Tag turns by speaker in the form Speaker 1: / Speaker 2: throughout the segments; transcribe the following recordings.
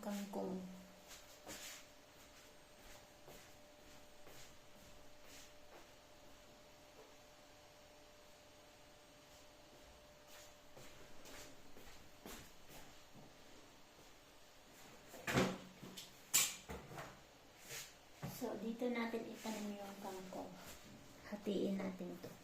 Speaker 1: Kangkong. So, dito natin itanim yung kangkong. Hatiin natin to.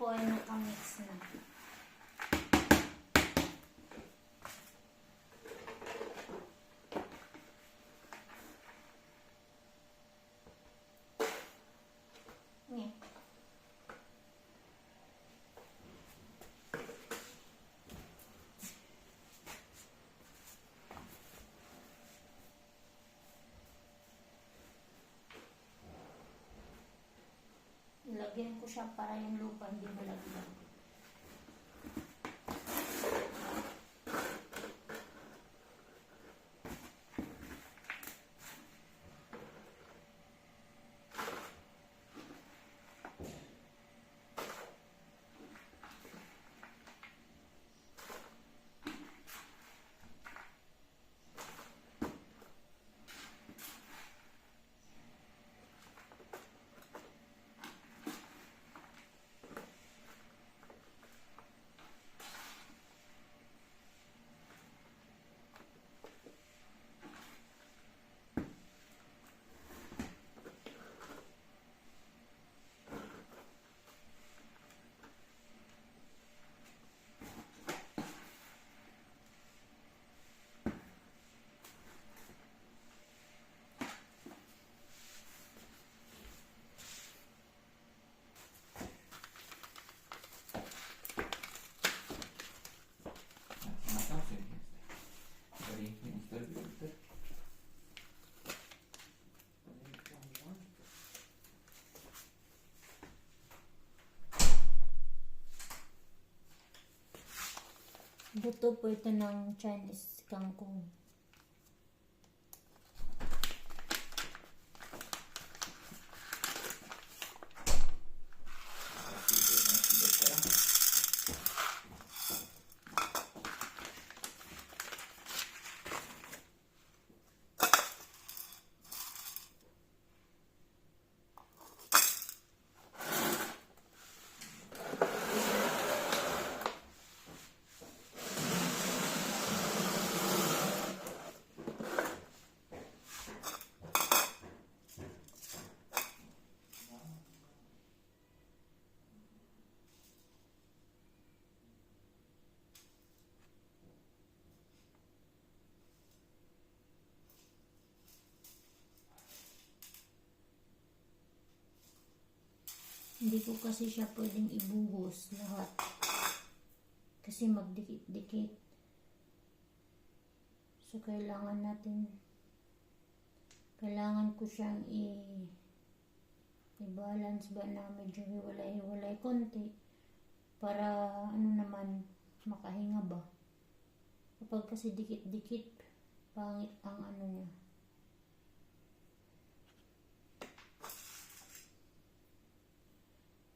Speaker 1: Po ay nakamix na. Ilagyan ko siya para yung lupa hindi malaglag. Buto po ito ng Chinese kangkong. Hindi ko kasi siya pwedeng ibuhos lahat. Kasi magdikit-dikit. So, kailangan natin, kailangan ko siyang i, i-balance ba na medyo hiwalay-hiwalay konti Para ano naman, makahinga ba? Kapag kasi dikit-dikit, pangit ang ano niya.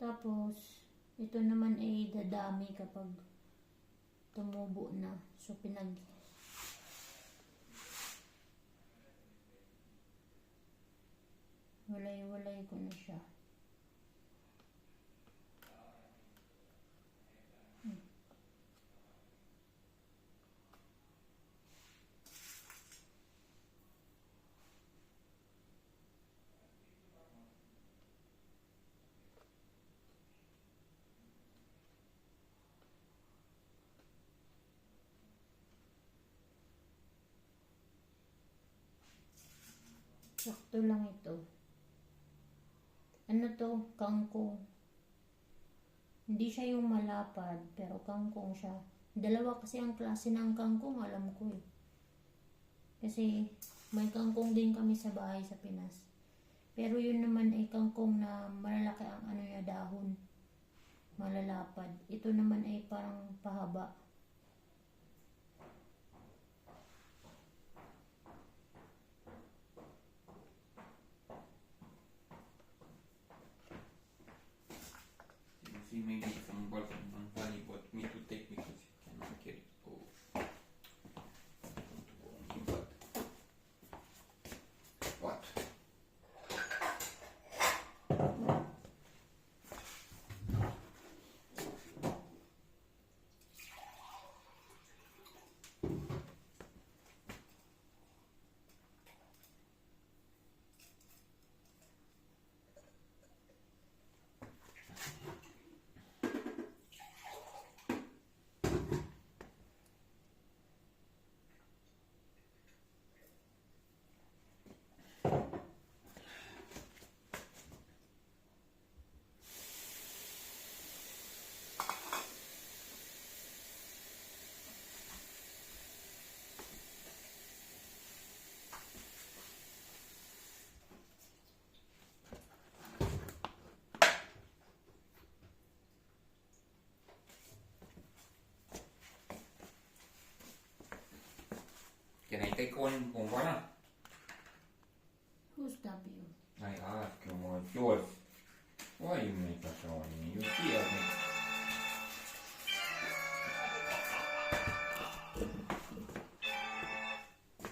Speaker 1: Tapos, ito naman ay dadami kapag tumubo na. So, pinag... Walay-walay ko na siya. Sakto lang ito. Ano to? Kangkong. Hindi siya yung malapad, pero kangkong siya. Dalawa kasi ang klase ng kangkong, alam ko eh. Kasi may kangkong din kami sa bahay sa Pinas. Pero yun naman ay kangkong na malalaki ang ano niya dahon. Malalapad. Ito naman ay parang pahaba.
Speaker 2: te con, con Juana?
Speaker 1: Who's W?
Speaker 2: I ask you, my joy. Why you make us on me? You fear me.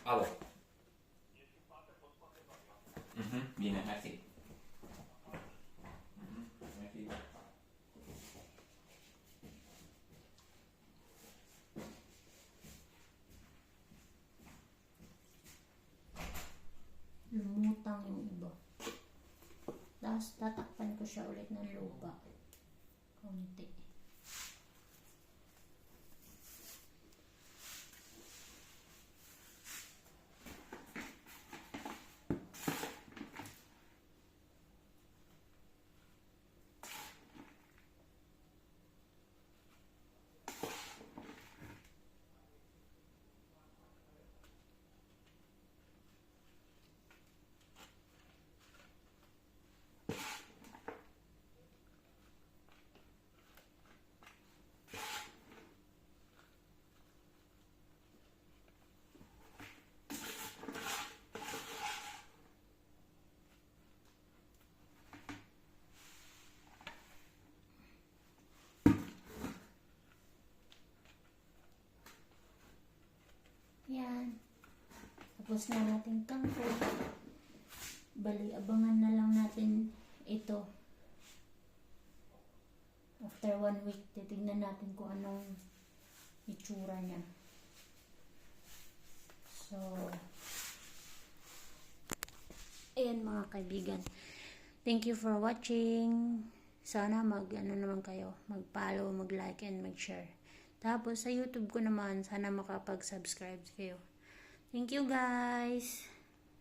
Speaker 2: Alo.
Speaker 1: Lumutang yung iba. Tapos tatakpan ko siya ulit ng lupa. Konti. Yan. Tapos na natin kangkong. Bali, abangan na lang natin ito. After one week, titignan natin kung anong itsura niya. So, ayan mga kaibigan. Thank you for watching. Sana mag, ano naman kayo, mag-follow, mag-like, and mag-share. Tapos sa YouTube ko naman, sana makapag-subscribe kayo. Thank you guys.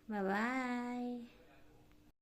Speaker 1: Bye-bye.